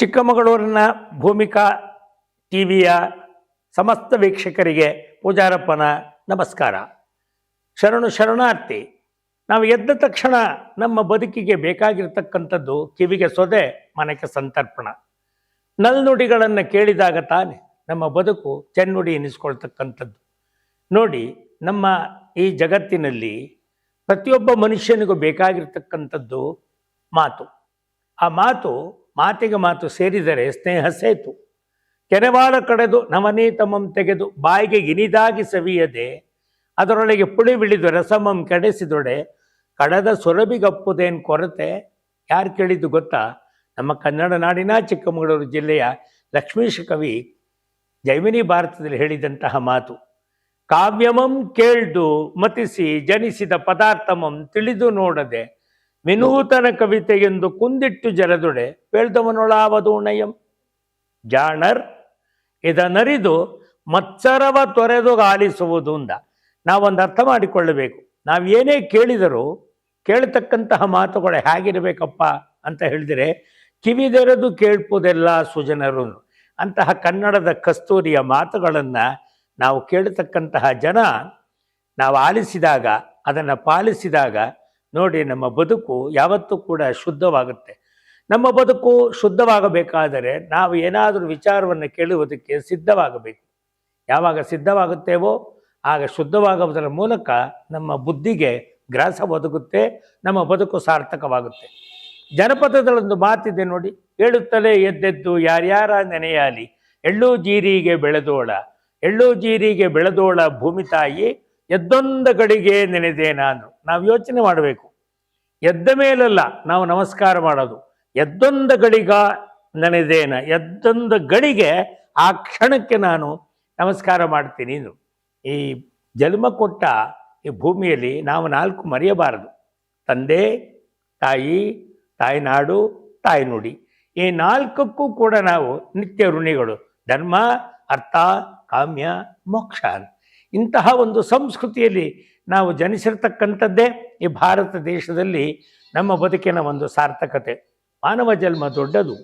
ಚಿಕ್ಕಮಗಳೂರಿನ ಭೂಮಿಕಾ ಟಿವಿಯ ಸಮಸ್ತ ವೀಕ್ಷಕರಿಗೆ ಪೂಜಾರಪ್ಪನ ನಮಸ್ಕಾರ. ಶರಣು ಶರಣಾರ್ಥಿ, ನಾವು ಎದ್ದ ತಕ್ಷಣ ನಮ್ಮ ಬದುಕಿಗೆ ಬೇಕಾಗಿರ್ತಕ್ಕಂಥದ್ದು ಕಿವಿಗೆ ಸೊದೆ, ಮನೆಗೆ ಸಂತರ್ಪಣ. ನಲ್ನುಡಿಗಳನ್ನು ಕೇಳಿದಾಗ ತಾನೆ ನಮ್ಮ ಬದುಕು ಚೆನ್ನುಡಿ ಎನಿಸ್ಕೊಳ್ತಕ್ಕಂಥದ್ದು. ನೋಡಿ, ನಮ್ಮ ಈ ಜಗತ್ತಿನಲ್ಲಿ ಪ್ರತಿಯೊಬ್ಬ ಮನುಷ್ಯನಿಗೂ ಬೇಕಾಗಿರ್ತಕ್ಕಂಥದ್ದು ಮಾತು. ಆ ಮಾತು ಮಾತಿಗೆ ಮಾತು ಸೇರಿದರೆ ಸ್ನೇಹ ಸೇತು. ಕೆರೆವಾಳ ಕಡೆದು ನವನೀತಮಂ ತೆಗೆದು ಬಾಯಿಗೆ ಇನಿದಾಗಿ ಸವಿಯದೆ, ಅದರೊಳಗೆ ಪುಳಿ ಬಿಳಿದು ರಸಮಂ ಕೆಡೆಸಿದೊಡೆ, ಕಡದ ಸುರಬಿಗಪ್ಪುದೇನ್ ಕೊರತೆ? ಯಾರು ಕೇಳಿದ್ದು ಗೊತ್ತಾ? ನಮ್ಮ ಕನ್ನಡ ನಾಡಿನ ಚಿಕ್ಕಮಗಳೂರು ಜಿಲ್ಲೆಯ ಲಕ್ಷ್ಮೀಶ ಕವಿ ಜೈಮಿನಿ ಭಾರತದಲ್ಲಿ ಹೇಳಿದಂತಹ ಮಾತು, ಕಾವ್ಯಮಂ ಕೇಳ್ದು ಮತಿಸಿ ಜನಿಸಿದ ಪದಾರ್ಥಮಂ ತಿಳಿದು ನೋಡದೆ ವಿನೂತನ ಕವಿತೆಯೆಂದು ಕುಂದಿಟ್ಟು ಜಲದುಡೆ ಬೇಳ್ದವನೊಳಾವದು ನಯಂ ಜಾಣರ್, ಇದನರಿದು ಮತ್ಸರವ ತೊರೆದು ಆಲಿಸುವುದು ಅಂದ ನಾವೊಂದು ಅರ್ಥ ಮಾಡಿಕೊಳ್ಳಬೇಕು. ನಾವು ಏನೇ ಕೇಳಿದರೂ ಕೇಳತಕ್ಕಂತಹ ಮಾತುಗಳು ಹೇಗಿರಬೇಕಪ್ಪ ಅಂತ ಹೇಳಿದರೆ, ಕಿವಿದೆರೆದು ಕೇಳ್ಪುದೆಲ್ಲ ಸುಜನರು. ಅಂತಹ ಕನ್ನಡದ ಕಸ್ತೂರಿಯ ಮಾತುಗಳನ್ನು ನಾವು ಕೇಳತಕ್ಕಂತಹ ಜನ, ನಾವು ಆಲಿಸಿದಾಗ, ಅದನ್ನು ಪಾಲಿಸಿದಾಗ ನೋಡಿ ನಮ್ಮ ಬದುಕು ಯಾವತ್ತೂ ಕೂಡ ಶುದ್ಧವಾಗುತ್ತೆ. ನಮ್ಮ ಬದುಕು ಶುದ್ಧವಾಗಬೇಕಾದರೆ ನಾವು ಏನಾದರೂ ವಿಚಾರವನ್ನು ಕೇಳುವುದಕ್ಕೆ ಸಿದ್ಧವಾಗಬೇಕು. ಯಾವಾಗ ಸಿದ್ಧವಾಗುತ್ತೇವೋ ಆಗ ಶುದ್ಧವಾಗುವುದರ ಮೂಲಕ ನಮ್ಮ ಬುದ್ಧಿಗೆ ಗ್ರಾಸ ಒದಗುತ್ತೆ, ನಮ್ಮ ಬದುಕು ಸಾರ್ಥಕವಾಗುತ್ತೆ. ಜನಪದದಲ್ಲೊಂದು ಮಾತಿದೆ ನೋಡಿ, ಹೇಳುತ್ತಲೇ ಎದ್ದೆದ್ದು ಯಾರ್ಯಾರ ನೆನೆಯಾಲಿ, ಎಳ್ಳು ಜೀರಿಗೆ ಬೆಳೆದೋಳ, ಎಳ್ಳು ಜೀರಿಗೆ ಬೆಳೆದೋಳ ಭೂಮಿ ತಾಯಿ ಎದ್ದೊಂದ ಕಡೆಗೆ ನೆನೆದೆ ನಾನು. ನಾವು ಯೋಚನೆ ಮಾಡಬೇಕು. ಎದ್ದ ಮೇಲಲ್ಲ ನಾವು ನಮಸ್ಕಾರ ಮಾಡೋದು. ಎದ್ದೊಂದ ಗಡಿಗ ನೆನೆದೇನ ಎದ್ದೊಂದ ಗಡಿಗೆ ಆ ಕ್ಷಣಕ್ಕೆ ನಾನು ನಮಸ್ಕಾರ ಮಾಡ್ತೀನಿ ಇದು ಈ ಜನ್ಮ ಕೊಟ್ಟ ಈ ಭೂಮಿಯಲ್ಲಿ ನಾವು ನಾಲ್ಕು ಮರೆಯಬಾರದು. ತಂದೆ, ತಾಯಿ, ತಾಯ್ನಾಡು, ತಾಯ್ನುಡಿ. ಈ ನಾಲ್ಕಕ್ಕೂ ಕೂಡ ನಾವು ನಿತ್ಯ ಋಣಿಗಳು. ಧರ್ಮ, ಅರ್ಥ, ಕಾಮ್ಯ, ಮೋಕ್ಷ ಇಂತಹ ಒಂದು ಸಂಸ್ಕೃತಿಯಲ್ಲಿ ನಾವು ಜನಿಸಿರ್ತಕ್ಕಂಥದ್ದೇ ಈ ಭಾರತ ದೇಶದಲ್ಲಿ ನಮ್ಮ ಬದುಕಿನ ಒಂದು ಸಾರ್ಥಕತೆ. ಮಾನವ ಜನ್ಮ ದೊಡ್ಡದು,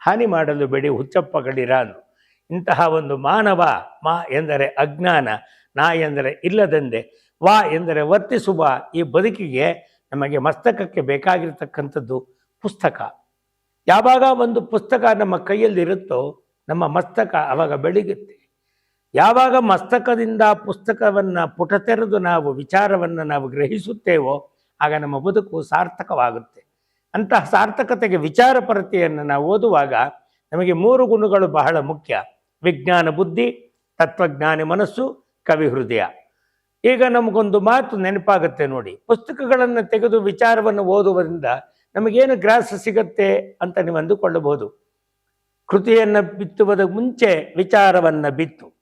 ಹಾನಿ ಮಾಡಲು ಬೆಡಿ ಹುಚ್ಚಪ್ಪಗಳಿರಾನು ಇಂತಹ ಒಂದು ಮಾನವ, ಮಾ ಎಂದರೆ ಅಜ್ಞಾನ, ನಾ ಎಂದರೆ ಇಲ್ಲದಂದೆ, ವಾ ಎಂದರೆ ವರ್ತಿಸುವ ಈ ಬದುಕಿಗೆ ನಮಗೆ ಮಸ್ತಕಕ್ಕೆ ಬೇಕಾಗಿರ್ತಕ್ಕಂಥದ್ದು ಪುಸ್ತಕ. ಯಾವಾಗ ಒಂದು ಪುಸ್ತಕ ನಮ್ಮ ಕೈಯಲ್ಲಿರುತ್ತೋ ನಮ್ಮ ಮಸ್ತಕ ಅವಾಗ ಬೆಳಗುತ್ತೆ. ಯಾವಾಗ ಮಸ್ತಕದಿಂದ ಪುಸ್ತಕವನ್ನು ಪುಟ ತೆರೆದು ನಾವು ವಿಚಾರವನ್ನು ನಾವು ಗ್ರಹಿಸುತ್ತೇವೋ ಆಗ ನಮ್ಮ ಬದುಕು ಸಾರ್ಥಕವಾಗುತ್ತೆ. ಅಂತಹ ಸಾರ್ಥಕತೆಗೆ ವಿಚಾರ ಪರತೆಯನ್ನು ನಾವು ಓದುವಾಗ ನಮಗೆ ಮೂರು ಗುಣಗಳು ಬಹಳ ಮುಖ್ಯ. ವಿಜ್ಞಾನ ಬುದ್ಧಿ, ತತ್ವಜ್ಞಾನಿ ಮನಸ್ಸು, ಕವಿ ಹೃದಯ. ಈಗ ನಮಗೊಂದು ಮಾತು ನೆನಪಾಗುತ್ತೆ ನೋಡಿ. ಪುಸ್ತಕಗಳನ್ನು ತೆಗೆದು ವಿಚಾರವನ್ನು ಓದುವುದರಿಂದ ನಮಗೇನು ಗ್ರಾಸ ಸಿಗತ್ತೆ ಅಂತ ನೀವು ಅಂದುಕೊಳ್ಳಬಹುದು. ಕೃತಿಯನ್ನು ಬಿತ್ತುವುದ ಮುಂಚೆ ವಿಚಾರವನ್ನು ಬಿತ್ತು.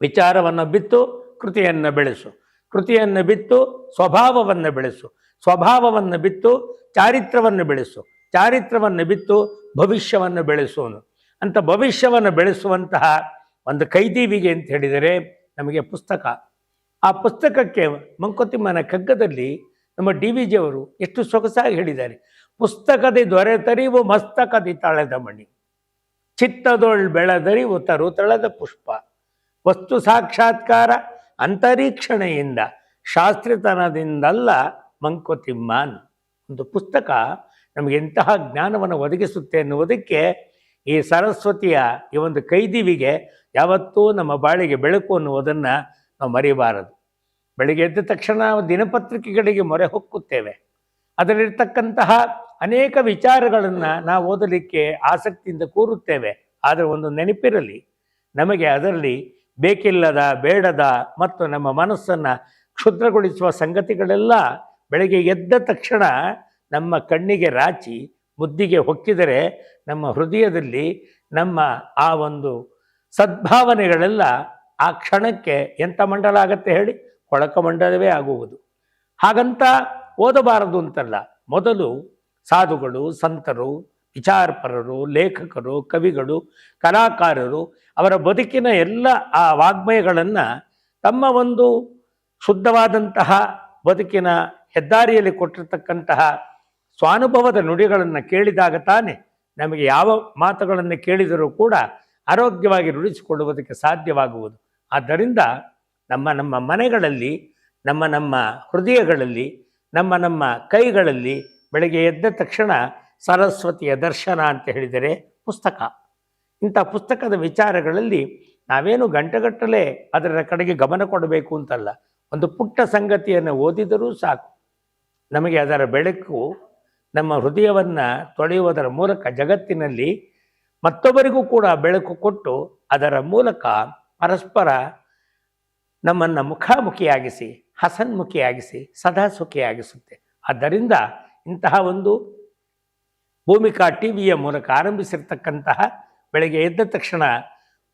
ವಿಚಾರವನ್ನು ಬಿತ್ತು, ಕೃತಿಯನ್ನು ಬೆಳೆಸು. ಕೃತಿಯನ್ನು ಬಿತ್ತು, ಸ್ವಭಾವವನ್ನು ಬೆಳೆಸು. ಸ್ವಭಾವವನ್ನು ಬಿತ್ತು, ಚಾರಿತ್ರವನ್ನು ಬೆಳೆಸು. ಚಾರಿತ್ರವನ್ನು ಬಿತ್ತು, ಭವಿಷ್ಯವನ್ನು ಬೆಳೆಸುವನು. ಅಂತ ಭವಿಷ್ಯವನ್ನು ಬೆಳೆಸುವಂತಹ ಒಂದು ಕೈದೀವಿಗೆ ಅಂತ ಹೇಳಿದರೆ ನಮಗೆ ಪುಸ್ತಕ. ಆ ಪುಸ್ತಕಕ್ಕೆ ಮಂಕುತಿಮ್ಮನ ಕಗ್ಗದಲ್ಲಿ ನಮ್ಮ ಡಿ ವಿ ಜಿಯವರು ಎಷ್ಟು ಸೊಗಸಾಗಿ ಹೇಳಿದ್ದಾರೆ. ಪುಸ್ತಕದಿ ದೊರೆತರಿವು ಮಸ್ತಕದಿ ತಳೆದ ಮಣಿ. ಚಿತ್ತದೊಳ್ ಬೆಳೆದರಿವು ತರು ತಳೆದ ಪುಷ್ಪ. ವಸ್ತು ಸಾಕ್ಷಾತ್ಕಾರ ಅಂತರೀಕ್ಷಣೆಯಿಂದ ಶಾಸ್ತ್ರಿತನದಿಂದಲ್ಲ ಮಂಕುತಿಮ್ಮನ್. ಒಂದು ಪುಸ್ತಕ ನಮಗೆ ಎಂತಹ ಜ್ಞಾನವನ್ನು ಒದಗಿಸುತ್ತೆ ಎನ್ನುವುದಕ್ಕೆ ಈ ಸರಸ್ವತಿಯ ಈ ಒಂದು ಕೈದಿವಿಗೆ ಯಾವತ್ತೂ ನಮ್ಮ ಬಾಳಿಗೆ ಬೆಳಕು ಅನ್ನುವುದನ್ನು ನಾವು ಮರಿಬಾರದು ಬೆಳಿಗ್ಗೆ ಎದ್ದ ತಕ್ಷಣ ದಿನಪತ್ರಿಕೆಗಳಿಗೆ ಮೊರೆ ಹೊಕ್ಕುತ್ತೇವೆ. ಅದರಲ್ಲಿರ್ತಕ್ಕಂತಹ ಅನೇಕ ವಿಚಾರಗಳನ್ನು ನಾವು ಓದಲಿಕ್ಕೆ ಆಸಕ್ತಿಯಿಂದ ಕೂರುತ್ತೇವೆ. ಆದರೆ ಒಂದು ನೆನಪಿರಲಿ, ನಮಗೆ ಅದರಲ್ಲಿ ಬೇಕಿಲ್ಲದ, ಬೇಡದ ಮತ್ತು ನಮ್ಮ ಮನಸ್ಸನ್ನು ಕ್ಷುದ್ರಗೊಳಿಸುವ ಸಂಗತಿಗಳೆಲ್ಲ ಬೆಳಗ್ಗೆ ಎದ್ದ ತಕ್ಷಣ ನಮ್ಮ ಕಣ್ಣಿಗೆ ರಾಚಿ, ಮುದ್ದಿಗೆ ಹೊಕ್ಕಿದರೆ ನಮ್ಮ ಹೃದಯದಲ್ಲಿ ನಮ್ಮ ಆ ಒಂದು ಸದ್ಭಾವನೆಗಳೆಲ್ಲ ಆ ಕ್ಷಣಕ್ಕೆ ಎಂಥ ಮಂಡಲ ಆಗತ್ತೆ ಹೇಳಿ? ಕೊಳಕ ಮಂಡಲವೇ ಆಗುವುದು. ಹಾಗಂತ ಓದಬಾರದು ಅಂತಲ್ಲ. ಮೊದಲು ಸಾಧುಗಳು, ಸಂತರು ವಿಚಾರಪರರು, ಲೇಖಕರು, ಕವಿಗಳು, ಕಲಾಕಾರರು ಅವರ ಬದುಕಿನ ಎಲ್ಲ ಆ ವಾಗ್ಮಯಗಳನ್ನು ತಮ್ಮ ಒಂದು ಶುದ್ಧವಾದಂತಹ ಬದುಕಿನ ಹೆದ್ದಾರಿಯಲ್ಲಿ ಕೊಟ್ಟಿರ್ತಕ್ಕಂತಹ ಸ್ವಾನುಭವದ ನುಡಿಗಳನ್ನು ಕೇಳಿದಾಗ ತಾನೆ ನಮಗೆ ಯಾವ ಮಾತುಗಳನ್ನು ಕೇಳಿದರೂ ಕೂಡ ಆರೋಗ್ಯವಾಗಿ ರೂಢಿಸಿಕೊಳ್ಳುವುದಕ್ಕೆ ಸಾಧ್ಯವಾಗುವುದು. ಆದ್ದರಿಂದ ನಮ್ಮ ನಮ್ಮ ಮನೆಗಳಲ್ಲಿ, ನಮ್ಮ ನಮ್ಮ ಹೃದಯಗಳಲ್ಲಿ, ನಮ್ಮ ನಮ್ಮ ಕೈಗಳಲ್ಲಿ ಬೆಳಗ್ಗೆ ಎದ್ದ ತಕ್ಷಣ ಸರಸ್ವತಿಯ ದರ್ಶನ ಅಂತ ಹೇಳಿದರೆ ಪುಸ್ತಕ. ಇಂಥ ಪುಸ್ತಕದ ವಿಚಾರಗಳಲ್ಲಿ ನಾವೇನು ಗಂಟೆಗಟ್ಟಲೆ ಅದರ ಕಡೆಗೆ ಗಮನ ಕೊಡಬೇಕು ಅಂತಲ್ಲ. ಒಂದು ಪುಟ್ಟ ಸಂಗತಿಯನ್ನು ಓದಿದರೂ ಸಾಕು. ನಮಗೆ ಅದರ ಬೆಳಕು, ನಮ್ಮ ಹೃದಯವನ್ನು ತೊಳೆಯುವುದರ ಮೂಲಕ ಜಗತ್ತಿನಲ್ಲಿ ಮತ್ತೊಬ್ಬರಿಗೂ ಕೂಡ ಬೆಳಕು ಕೊಟ್ಟು ಅದರ ಮೂಲಕ ಪರಸ್ಪರ ನಮ್ಮನ್ನು ಮುಖಾಮುಖಿಯಾಗಿಸಿ, ಹಸನ್ಮುಖಿಯಾಗಿಸಿ ಸದಾ ಸುಖಿಯಾಗಿಸುತ್ತೆ ಆದ್ದರಿಂದ ಇಂತಹ ಒಂದು ಭೂಮಿಕಾ ಟಿ ವಿಯ ಮೂಲಕ ಆರಂಭಿಸಿರ್ತಕ್ಕಂತಹ ಬೆಳಗ್ಗೆ ಎದ್ದ ತಕ್ಷಣ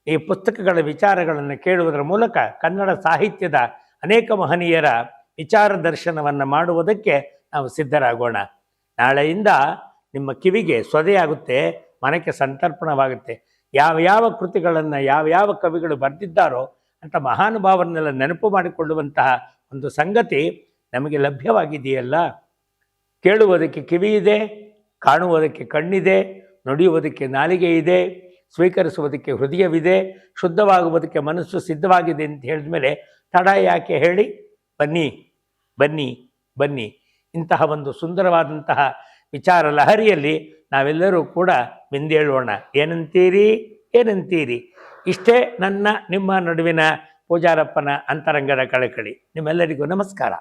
ಈ ಪುಸ್ತಕಗಳ ವಿಚಾರಗಳನ್ನು ಕೇಳುವುದರ ಮೂಲಕ ಕನ್ನಡ ಸಾಹಿತ್ಯದ ಅನೇಕ ಮಹನೀಯರ ವಿಚಾರ ದರ್ಶನವನ್ನು ಮಾಡುವುದಕ್ಕೆ ನಾವು ಸಿದ್ಧರಾಗೋಣ. ನಾಳೆಯಿಂದ ನಿಮ್ಮ ಕಿವಿಗೆ ಸೊದೆಯಾಗುತ್ತೆ, ಮನಕ್ಕೆ ಸಂತರ್ಪಣವಾಗುತ್ತೆ. ಯಾವ ಯಾವ ಕೃತಿಗಳನ್ನು, ಯಾವ ಯಾವ ಕವಿಗಳು ಬರೆದಿದ್ದಾರೋ ಅಂತ ಮಹಾನುಭಾವರನ್ನೆಲ್ಲ ನೆನಪು ಮಾಡಿಕೊಳ್ಳುವಂತಹ ಒಂದು ಸಂಗತಿ ನಮಗೆ ಲಭ್ಯವಾಗಿದೆಯಲ್ಲ? ಕೇಳುವುದಕ್ಕೆ ಕಿವಿ ಇದೆ ಕಾಣುವುದಕ್ಕೆ ಕಣ್ಣಿದೆ, ನುಡಿಯುವುದಕ್ಕೆ ನಾಲಿಗೆ ಇದೆ, ಸ್ವೀಕರಿಸುವುದಕ್ಕೆ ಹೃದಯವಿದೆ, ಶುದ್ಧವಾಗುವುದಕ್ಕೆ ಮನಸ್ಸು ಸಿದ್ಧವಾಗಿದೆ ಅಂತ ಹೇಳಿದ ಮೇಲೆ ತಡ ಯಾಕೆ ಹೇಳಿ? ಬನ್ನಿ ಬನ್ನಿ ಬನ್ನಿ. ಇಂತಹ ಒಂದು ಸುಂದರವಾದಂತಹ ವಿಚಾರ ಲಹರಿಯಲ್ಲಿ ನಾವೆಲ್ಲರೂ ಕೂಡ ಬಿಂದೇಳೋಣ. ಏನಂತೀರಿ? ಏನಂತೀರಿ? ಇಷ್ಟೇ ನನ್ನ, ನಿಮ್ಮ ನಡುವಿನ ಪೂಜಾರಪ್ಪನ ಅಂತರಂಗದ ಕಳಕಳಿ. ನಿಮ್ಮೆಲ್ಲರಿಗೂ ನಮಸ್ಕಾರ.